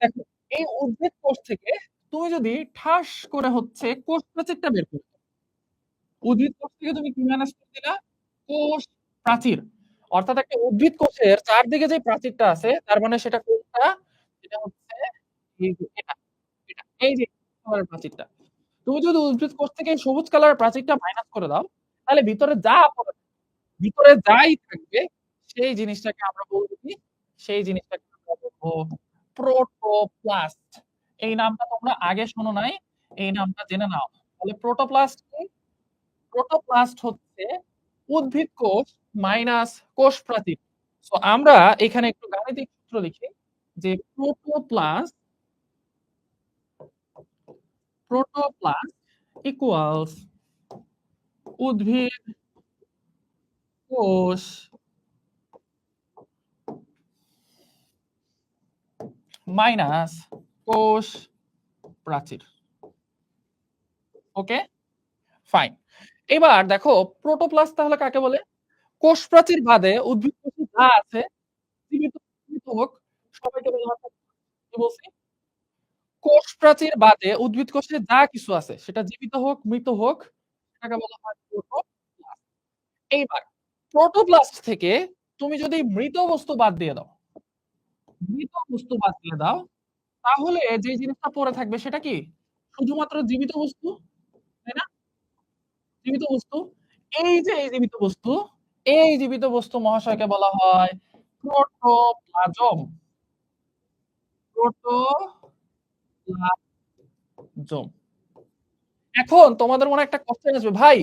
দেখো, এই উদ্ভিদ কোষ থেকে তুমি যদি ঠাস করে হচ্ছে কোষ প্রাচীরটা বের করো উদ্ভিদ কোষ থেকে তুমি কি করে দিলা? কোষ প্রাচীর। অর্থাৎ একটা উদ্ভিদ কোষের চারদিকে যে প্রাচীরটা আছে, তার মানে সেটা কোনটা? সেটা হচ্ছে এই যে প্রাচীরটা। তুমি যদি উদ্ভিদ কোষ থেকে সবুজ কালারের প্রাচীরটা মাইনাস করে দাও, তাহলে ভিতরে যা ভিতরে যাই থাকবে, সেই জিনিসটাকে আমরা বলব সেই জিনিসটাকে আমরা বলব প্রোটোপ্লাস্ট। এই নামটা তোমরা আগে শোনো নাই, এই নামটা জেনে নাও। তাহলে প্রোটোপ্লাস্ট কি? প্রোটোপ্লাস্ট হচ্ছে উদ্ভিদ কোষ মাইনাস কোষ প্রাচীর সো আমরা এখানে একটু গাণিতিক সূত্র লিখি যে প্রোটোপ্লাস্ট প্রোটোপ্লাস্ট ইকুয়ালস উদ্ভিদ কোষ মাইনাস কোষ প্রাচীর। ওকে? ফাইন এবার দেখো প্রোটোপ্লাস্ট তাহলে কাকে বলে? কোষ প্রাচীর বাদে উদ্ভিদ কোষে যা আছে কোষ প্রাচীর বাদে উদ্ভিদ কোষে যা কিছু আছে, সেটা জীবিত হোক, মৃত হোক, সেটাকে বলা হয় প্রোটোপ্লাস্ট এইবার প্রোটোপ্লাস্ট থেকে তুমি যদি মৃত বস্তু বাদ দিয়ে দাও মৃত বস্তু বাদ দিয়ে দাও, তাহলে যে জিনিসটা পড়ে থাকবে সেটা কি? শুধুমাত্র জীবিত বস্তু? তাই না? জীবিত বস্তু। এই যে এই জীবিত বস্তু, এই জীবিত বস্তু মহাশয়কে বলা হয় প্রোটোপ্লাজম। প্রোটোপ্লাজম। এখন তোমাদের মনে একটা কোশ্চেন আসবে, ভাই,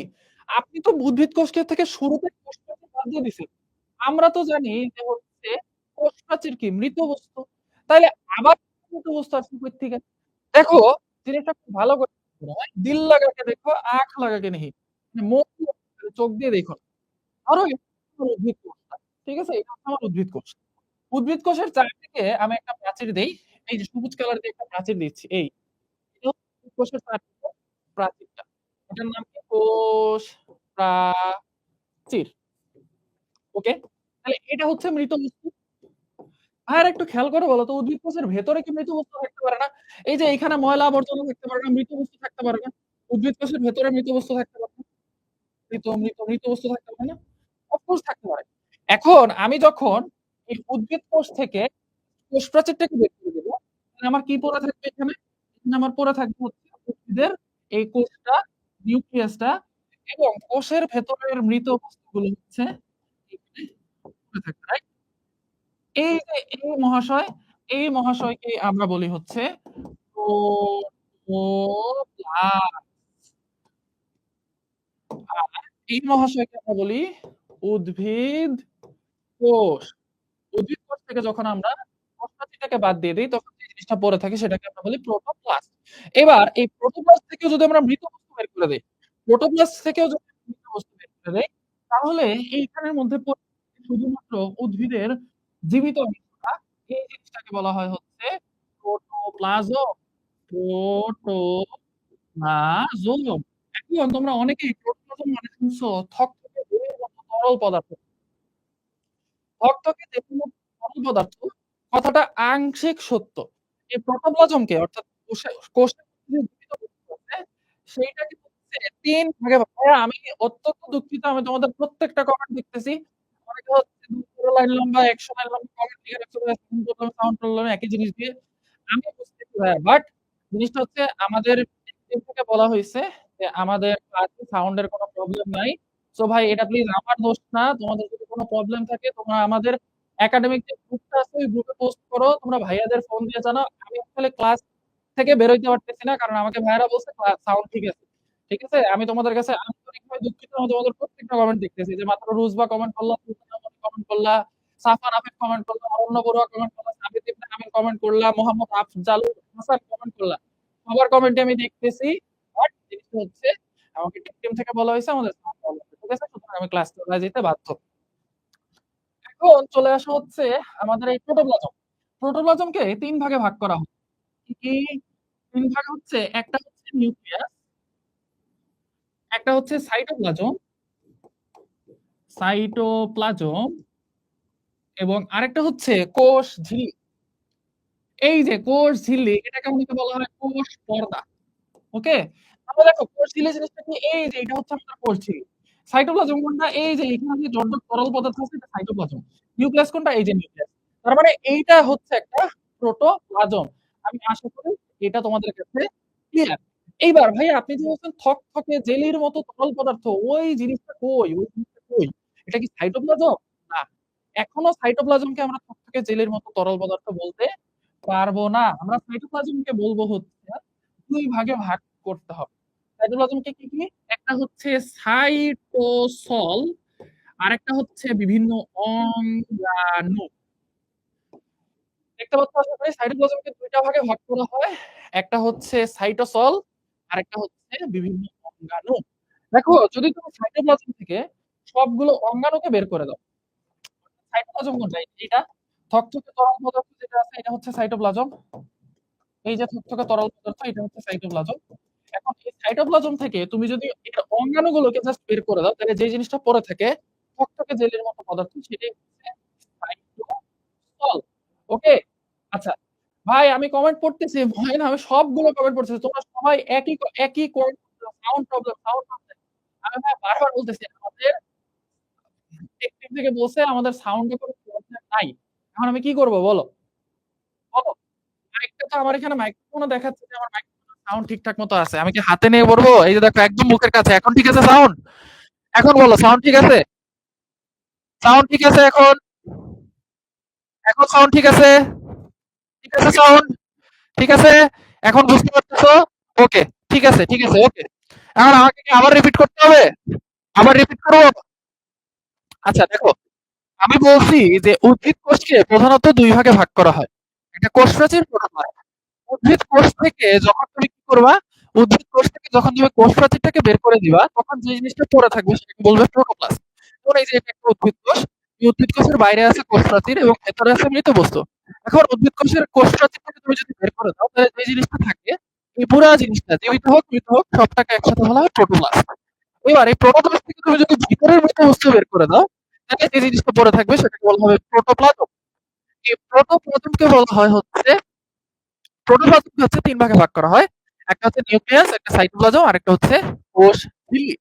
আপনি তো উদ্ভিদ কোষকে থেকে শুরুতে কোষ দিয়ে দিছেন। আমরা তো জানি যে কোষ প্রাচীর কি মৃত বস্তু। তাহলে আবার মৃত বস্তু আসছে কই থেকে দেখো, জিনিসটা খুব ভালো করে দিল লাগাকে দেখো, আখ লাগাকে নেই। মন চোখ দিয়ে দেখো ধরো উদ্ভিদ কোষটা, ঠিক আছে? এটা আমার উদ্ভিদ কোষ। উদ্ভিদ কোষের চারদিকে আমি একটা প্রাচীর দেই। এই যে সবুজ কালার দিয়ে একটা প্রাচীর দিচ্ছি, এই। কোষের চারদিকে প্রাচীরটা। এটার নাম কি? কোষ প্রাচীর। ওকে? তাহলে এটা হচ্ছে মৃত বস্তু। আর একটু খেয়াল করে বলো তো, উদ্ভিদ কোষের ভেতরে কি মৃত বস্তু থাকতে পারে না? এই যে এখানে ময়লা আবর্জনা থাকতে পারে না, মৃত বস্তু থাকতে পারে না। উদ্ভিদ কোষের ভেতরে মৃত বস্তু থাকতে পারে না। মৃত মৃত মৃত বস্তু থাকতে পারে না। অফকোর্স থাকতে পারে। এখন আমি যখন এই উদ্ভিদ কোষ থেকে কোষ প্রাচীরটাকে বের করে দেবো আমার কি পড়ে থাকবে এখানে? এখানে আমার পড়ে থাকবে হচ্ছে উদ্ভিদের এই কোষটা, নিউক্লিয়াসটা এবং কোষের ভেতরের মৃত বস্তুগুলো হচ্ছে থাকবে রাইট এই এই মহাশয়, এই মহাশয়কে আমরা বলি হচ্ছে এই মহাশয়কে আমরা বলি উদ্ভিদ কোষ। উদ্ভিদ কোষ থেকে যখন আমরা কোষপ্রাচীরটাকে বাদ দিয়ে দিই, তখন যে জিনিসটা পড়ে থাকে সেটাকে আমরা বলি প্রোটোপ্লাস্ট। এবার এই প্রোটোপ্লাস্ট থেকেও যদি আমরা মৃত বস্তু বের করে দেই, প্রোটোপ্লাস্ট থেকেও যদি মৃত বস্তু বের করে দেই, তাহলে এইখানের মধ্যে শুধুমাত্র উদ্ভিদের জীবিত অংশটা এই জিনিসটাকে বলা হয় হচ্ছে প্রোটোপ্লাজম। প্রোটোপ্লাজম। এখন তোমরা অনেকেই প্রোটোপ্লাজম মানে শুনছো, থকথকে তরল পদার্থ। থকথকে তরল পদার্থ, কথাটা আংশিক সত্য। এই প্রোটোপ্লাজমকে অর্থাৎ কোষে সেইটাকে তিন ভাগে ভাগ। আমি অত্যন্ত দুঃখিত, আমি তোমাদের প্রত্যেকটা কমেন্ট দেখতেছি। অনেকে হচ্ছে 200 লাইন লম্বা 100 লাইন লম্বা কমেন্ট লিখে রাখছে সাউন্ড প্রবলেম সাউন্ড প্রবলেম একই জিনিস দিয়ে আমি বুঝতেছি ভাইয়া। বাট জিনিসটা হচ্ছে আমাদের বলা হয়েছে যে আমাদের সাউন্ডের কোনো প্রবলেম নাই। সো ভাই, এটা প্লিজ আমার দোষ না। তোমাদের যদি কোনো প্রবলেম থাকে, তোমরা আমাদের একাডেমিক যে গ্রুপটা আছে, ওই গ্রুপে পোস্ট করো। তোমরা ভাইয়াদের ফোন দিয়ে জানাও। আমি আসলে ক্লাস থেকে বের হইতে পারতেছি না, কারণ আমাকে ভাইয়ারা বলছে সাউন্ড ঠিক আছে। ঠিক আছে? আমি তোমাদের কাছে আন্তরিকভাবে দুঃখিত, আমি তোমাদের প্রত্যেকটা কমেন্ট দেখতেছি। যে মাত্র রুজবা কমেন্ট করলা কমেন্ট করলা, সাফান আফিফ কমেন্ট করলা, অরণ্য বড়ুয়া কমেন্ট করলা, সাবিত ইবনে আমির কমেন্ট করলা, মোহাম্মদ আফজাল হাসান কমেন্ট করলা। সবার কমেন্টে আমি দেখতেছি বাট জিনিসটা হচ্ছে, আমাকে টিম থেকে বলা হয়েছে, আমাদের ঠিক আছে? সুতরাং আমি ক্লাস চলে যেতে বাধ্য। এখন চলে আসা হচ্ছে আমাদের এই প্রোটোপ্লাজম প্রোটোপ্লাজমকে তিন ভাগে ভাগ করা হয়। কি তিন ভাগ হচ্ছে, একটা হচ্ছে নিউক্লিয়াস একটা হচ্ছে সাইটোপ্লাজম সাইটোপ্লাজম এবং আরেকটা হচ্ছে কোষ ঝিল্লি এই যে কোষ ঝিল্লি এটাকে অনেকে বলা হয় কোষ পর্দা। ওকে? তাহলে দেখো কোষ ঝিল্লি জিনিসটা কি? এই যে, এটা হচ্ছে আপনার কোষ ঝিল্লি। সাইটোপ্লাজম কোনটা? এই যে, এখানে যে জট তরল পদার্থ আছে, এটা সাইটোপ্লাজম। নিউক্লিয়াস কোনটা? এই যে নিউক্লিয়াস। তার মানে এইটা হচ্ছে একটা প্রোটোপ্লাজম। আমি আশা করি এটা তোমাদের কাছে ক্লিয়ার। এইবার ভাইয়া আপনি যে বলছেন থকথকে জেলির মতো তরল পদার্থ, ওই জিনিসটা কই? ওই জিনিসটা কই? এটা কি সাইটোপ্লাজম? না। এখনও সাইটোপ্লাজমকে আমরা থকথকে জেলির মতো তরল পদার্থ বলতে পারব না। আমরা সাইটোপ্লাজমকে বলব হচ্ছে দুই ভাগে ভাগ করতে হবে। সাইটোপ্লাজমকে কি, কি? একটা হচ্ছে সাইটোসল, আরেকটা হচ্ছে বিভিন্ন অঙ্গাণু। দেখতে পাচ্ছ সাইটোপ্লাজমকে ২ টা ভাগে ভাগ করা হয়। একটা হচ্ছে সাইটোসল, আরেকটা হচ্ছে বিভিন্ন অঙ্গাণু। দেখো যদি তুমি সাইটোপ্লাজম থেকে সবগুলো অঙ্গাণুকে বের করে দাও। সাইটোপ্লাজম কোনটা? এইটা। থকথকে তরল পদার্থ যেটা আছে এটা হচ্ছে সাইটোপ্লাজম। এই যে থকথকে তরল পদার্থ এটা হচ্ছে সাইটোপ্লাজম। এখন এই সাইটোপ্লাজম থেকে তুমি যদি এর অঙ্গাণুগুলোকে জাস্ট বের করে দাও, তাহলে যে জিনিসটা পড়ে থাকে থকথকে জেলির মতো পদার্থ সেটাই হচ্ছে সাইটোসল। ওকে? আচ্ছা। ভাই আমি কমেন্ট পড়তেছি। ভয় না আমি সবগুলো কমেন্ট পড়তেছি। তোমরা সবাই একই একই সাউন্ড প্রবলেম, সাউন্ড প্রবলেম। আমি ভাই বারবার বলতেছি আমাদের টেক টিম থেকে আমাদের সাউন্ড কোনো প্রবলেম নাই। এখন আমি কি করব বলো? বলো। মাইকটা তো আমার এখানে মাইক্রোফোনও দেখাচ্ছে যে আমার মাইক্রোফোনের সাউন্ড ঠিকঠাক মতো আছে। আমি কি হাতে নিয়ে পড়ব? এই যে দেখো একদম মুখের কাছে। এখন ঠিক আছে সাউন্ড? এখন বলো সাউন্ড ঠিক আছে? সাউন্ড ঠিক আছে এখন? এখন সাউন্ড ঠিক আছে? সাউন্ড? ঠিক আছে? এখন বুঝতে? ওকে। ঠিক আছে, ঠিক আছে, ওকে। এখন আমাকে কি আবার রিপিট করতে হবে? আবার রিপিট করব? আচ্ছা দেখো, আমি বলছি যে উদ্ভিদ কোষকে প্রধানত ২ ভাগে ভাগ করা হয়। একটা কোষ প্রাচীর। উদ্ভিদ কোষ থেকে যখন তুমি কি করবা? উদ্ভিদ কোষ থেকে যখন তুমি কোষ প্রাচীরটাকে বের করে দিবা, তখন যে জিনিসটা পড়ে থাকবে সেটাকে বলবে প্রোটোপ্লাস্ট। এই যে একটা উদ্ভিদ কোষ। উদ্ভিদ কোষের বাইরে আছে কোষ প্রাচীর এবং ভেতরে আছে মৃত বস্তু। এখন উদ্ভিদ কোষের কোষ প্রাচীরটাকে তুমি যদি বের করে দাও, তাহলে যে জিনিসটা থাকে, এই পুরা জিনিসটা জীবিত হোক, মৃত হোক সবটাকে একসাথে বলা হয় প্রোটোপ্লাস্ট। এবার এই প্রোটোপ্লাস্ট থেকে তুমি যদি ভিতরের মৃত বস্তু বের করে দাও, তাহলে যে জিনিসটা পড়ে থাকবে সেটাকে বলা হবে প্রোটোপ্লাজম। এই প্রোটোপ্লাজমকে বলা হয় হচ্ছে প্রোটোপ্লাজমকে হচ্ছে তিন ভাগে ভাগ করা হয়। একটা হচ্ছে নিউক্লিয়াস, একটা সাইটোপ্লাজম, আর একটা হচ্ছে কোষ ঝিল্লি।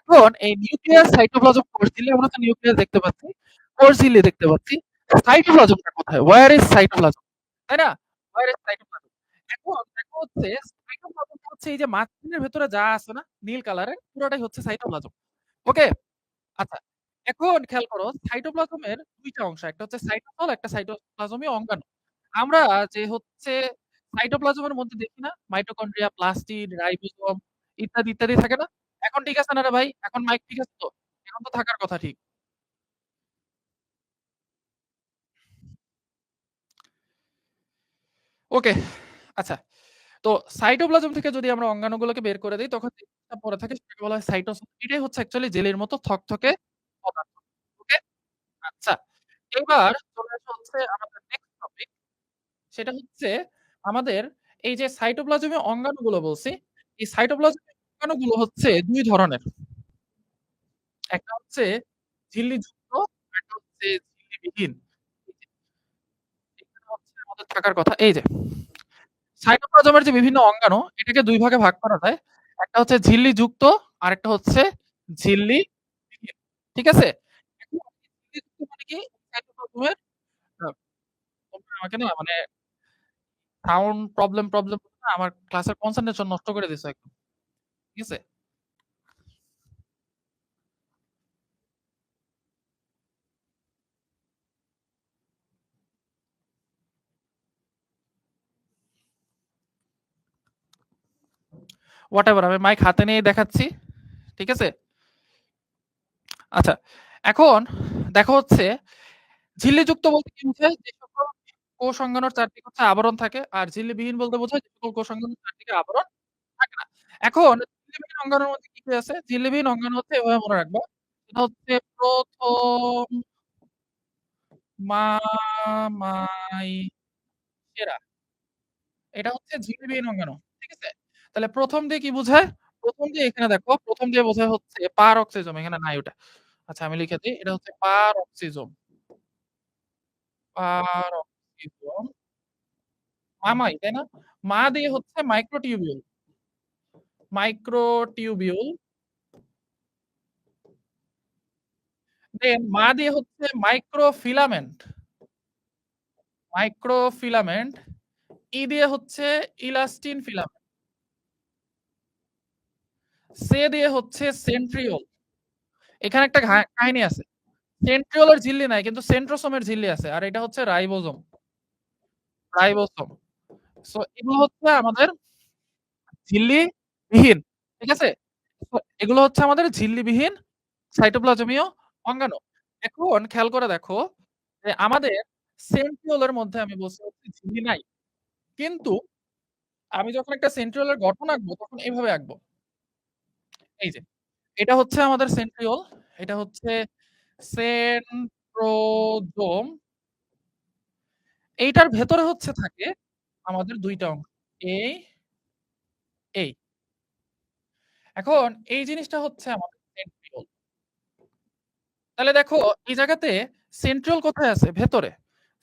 এখন এই নিউক্লিয়াস, সাইটোপ্লাজম, কোষ ঝিল্লি আমরা তো নিউক্লিয়াস দেখতে পাচ্ছি, কোষ ঝিল্লি দেখতে পাচ্ছি। সাইটোপ্লাজমটা কোথায়? Where is cytoplasm? তাই না? Where is cytoplasm? এখন দেখো হচ্ছে সাইটোপ্লাজমটা হচ্ছে এই যে ভেতরে যা আছে না নীল কালারের পুরোটাই হচ্ছে সাইটোপ্লাজম। ওকে? আচ্ছা। এখন খেয়াল করো সাইটোপ্লাজমের ২ টা অংশ। একটা হচ্ছে সাইটোসল, একটা সাইটোপ্লাজমীয় অঙ্গাণু। আমরা যে হচ্ছে সাইটোপ্লাজমের মধ্যে দেখি না মাইটোকন্ড্রিয়া, প্লাস্টিড, রাইবোসোম ইত্যাদি, ইত্যাদি থাকে না? এখন ঠিক আছে না রে ভাই? এখন মাইক ঠিক আছে তো? এখন তো থাকার কথা ঠিক। ওকে। আচ্ছা। তো সাইটোপ্লাজম থেকে যদি আমরা অঙ্গাণুগুলোকে বের করে দেই তখন পড়ে থাকে সেটাকে বলা হয় সাইটোসল। এটাই হচ্ছে অ্যাকচুয়ালি জেলির মতো থকথকে পদার্থ। ওকে? আচ্ছা। এবার চলে আসা হচ্ছে আমাদের নেক্সট টপিক। সেটা হচ্ছে আমাদের এই যে সাইটোপ্লাজমে অঙ্গাণুগুলো বলছি, এই সাইটোপ্লাজমীয় অঙ্গাণুগুলো হচ্ছে দুই ধরনের। একটা হচ্ছে ঝিল্লিযুক্ত, আরেকটা হচ্ছে ঝিল্লিবিহীন। এই যে এখানে হচ্ছে আমাদের থাকার কথা এই যে সাইটোপ্লাজমের যে বিভিন্ন অঙ্গাণু এটাকে ২ ভাগে ভাগ করা যায়। একটা হচ্ছে ঝিল্লিযুক্ত, আরেকটা হচ্ছে ঝিল্লিবিহীন। ঠিক আছে? মানে আমাকে না মানে সাউন্ড প্রবলেম, প্রবলেম আমার ক্লাসের কনসেনট্রেশন নষ্ট করে দিছো একদম। ঠিক আছে? হোয়াটএভার আমি মাইক হাতে নিয়েই দেখাচ্ছি। ঠিক আছে? আচ্ছা। এখন দেখো হচ্ছে ঝিল্লিযুক্ত বলতে কি বোঝায়? যে সকল কোষ অঙ্গাণুর চারদিকে হচ্ছে আবরণ থাকে। আর ঝিল্লিবিহীন বলতে বোঝায় যে সকল কোষ অঙ্গাণুর চারদিকে আবরণ থাকে না। এখন ঝিল্লিবিহীন অঙ্গাণুর মধ্যে কি, কি আছে? ঝিল্লিবিহীন অঙ্গাণু হচ্ছে এভাবে মনে রাখবা। সেটা হচ্ছে ১ম মামাইসেরা। এটা হচ্ছে ঝিল্লিবিহীন অঙ্গাণু। ঠিক আছে? তাহলে প্রথম দিয়ে কি বোঝায়? প্রথম দিয়ে এখানে দেখো প্রথম দিয়ে বোঝায় হচ্ছে পারঅক্সিজম এখানে নাই ওটা। আচ্ছা আমি লিখে দেই। এটা হচ্ছে পারঅক্সিজম। পারঅক্সিজম মামাই, তাই না? মা দিয়ে হচ্ছে মাইক্রোটিউবিউল। মাইক্রোটিউবিউল। দেন মা দিয়ে হচ্ছে মাইক্রোফিলামেন্ট। মাইক্রোফিলামেন্ট। ই দিয়ে হচ্ছে ইলাস্টিন ফিলামেন্ট। সে দিয়ে হচ্ছে সেন্ট্রিওল। এখানে একটা কাহিনী আছে। সেন্ট্রিওলের ঝিল্লি নাই, কিন্তু সেন্ট্রোসোমের ঝিল্লি আছে। আর এটা হচ্ছে রাইবোসোম। রাইবোসোম। সো এগুলো হচ্ছে আমাদের ঝিল্লিবিহীন। ঠিক আছে? এগুলো হচ্ছে আমাদের ঝিল্লিবিহীন সাইটোপ্লাজমীয় অঙ্গাণু। এখন খেয়াল করে দেখো যে আমাদের সেন্ট্রিওলের মধ্যে আমি বলছি ঝিল্লি নাই। কিন্তু আমি যখন একটা সেন্ট্রিওলের গঠন আঁকবো, তখন এভাবে আঁকবো। এই যে, এটা হচ্ছে আমাদের সেন্ট্রিওল, এটা হচ্ছে সেন্ট্রোজোম। এইটার ভেতরে হচ্ছে থাকে আমাদের ২ টা অংশ। এই, এই। এখন এই জিনিসটা হচ্ছে আমাদের সেন্ট্রিওল। তাহলে দেখো এই জায়গাতে সেন্ট্রিওল কোথায় আছে? ভেতরে।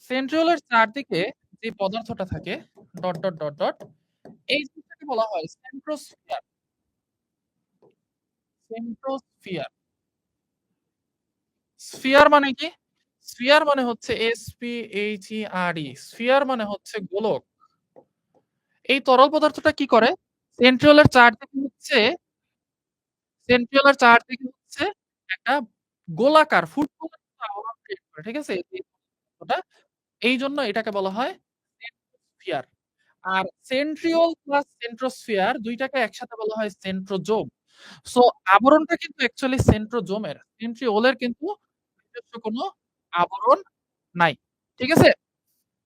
সেন্ট্রিওলের চারদিকে যে পদার্থটা থাকে ডট, ডট, ডট, ডট এই জিনিসটাকে বলা হয় সেন্ট্রোস্ফিয়ার। সেন্ট্রোস্ফিয়ার। স্ফিয়ার মানে কি? স্ফিয়ার মানে হচ্ছে স্ফিয়ার মানে হচ্ছে গোলক। এই তরল পদার্থটা কি করে? সেন্ট্রিওলের হচ্ছে সেন্ট্রিওলের হচ্ছে একটা গোলাকার করে। ঠিক আছে? এই এইজন্য এটাকে বলা হয় সেন্ট্রোস্ফিয়ার। আর সেন্ট্রিওল প্লাস সেন্ট্রোস্ফিয়ার ২ টাকে একসাথে বলা হয় সেন্ট্রোজোম। সো আবরণটা কিন্তু অ্যাকচুয়ালি সেন্ট্রোজোমের। সেন্ট্রিওলের কিন্তু নিজস্ব কোনো আবরণ নাই। ঠিক আছে?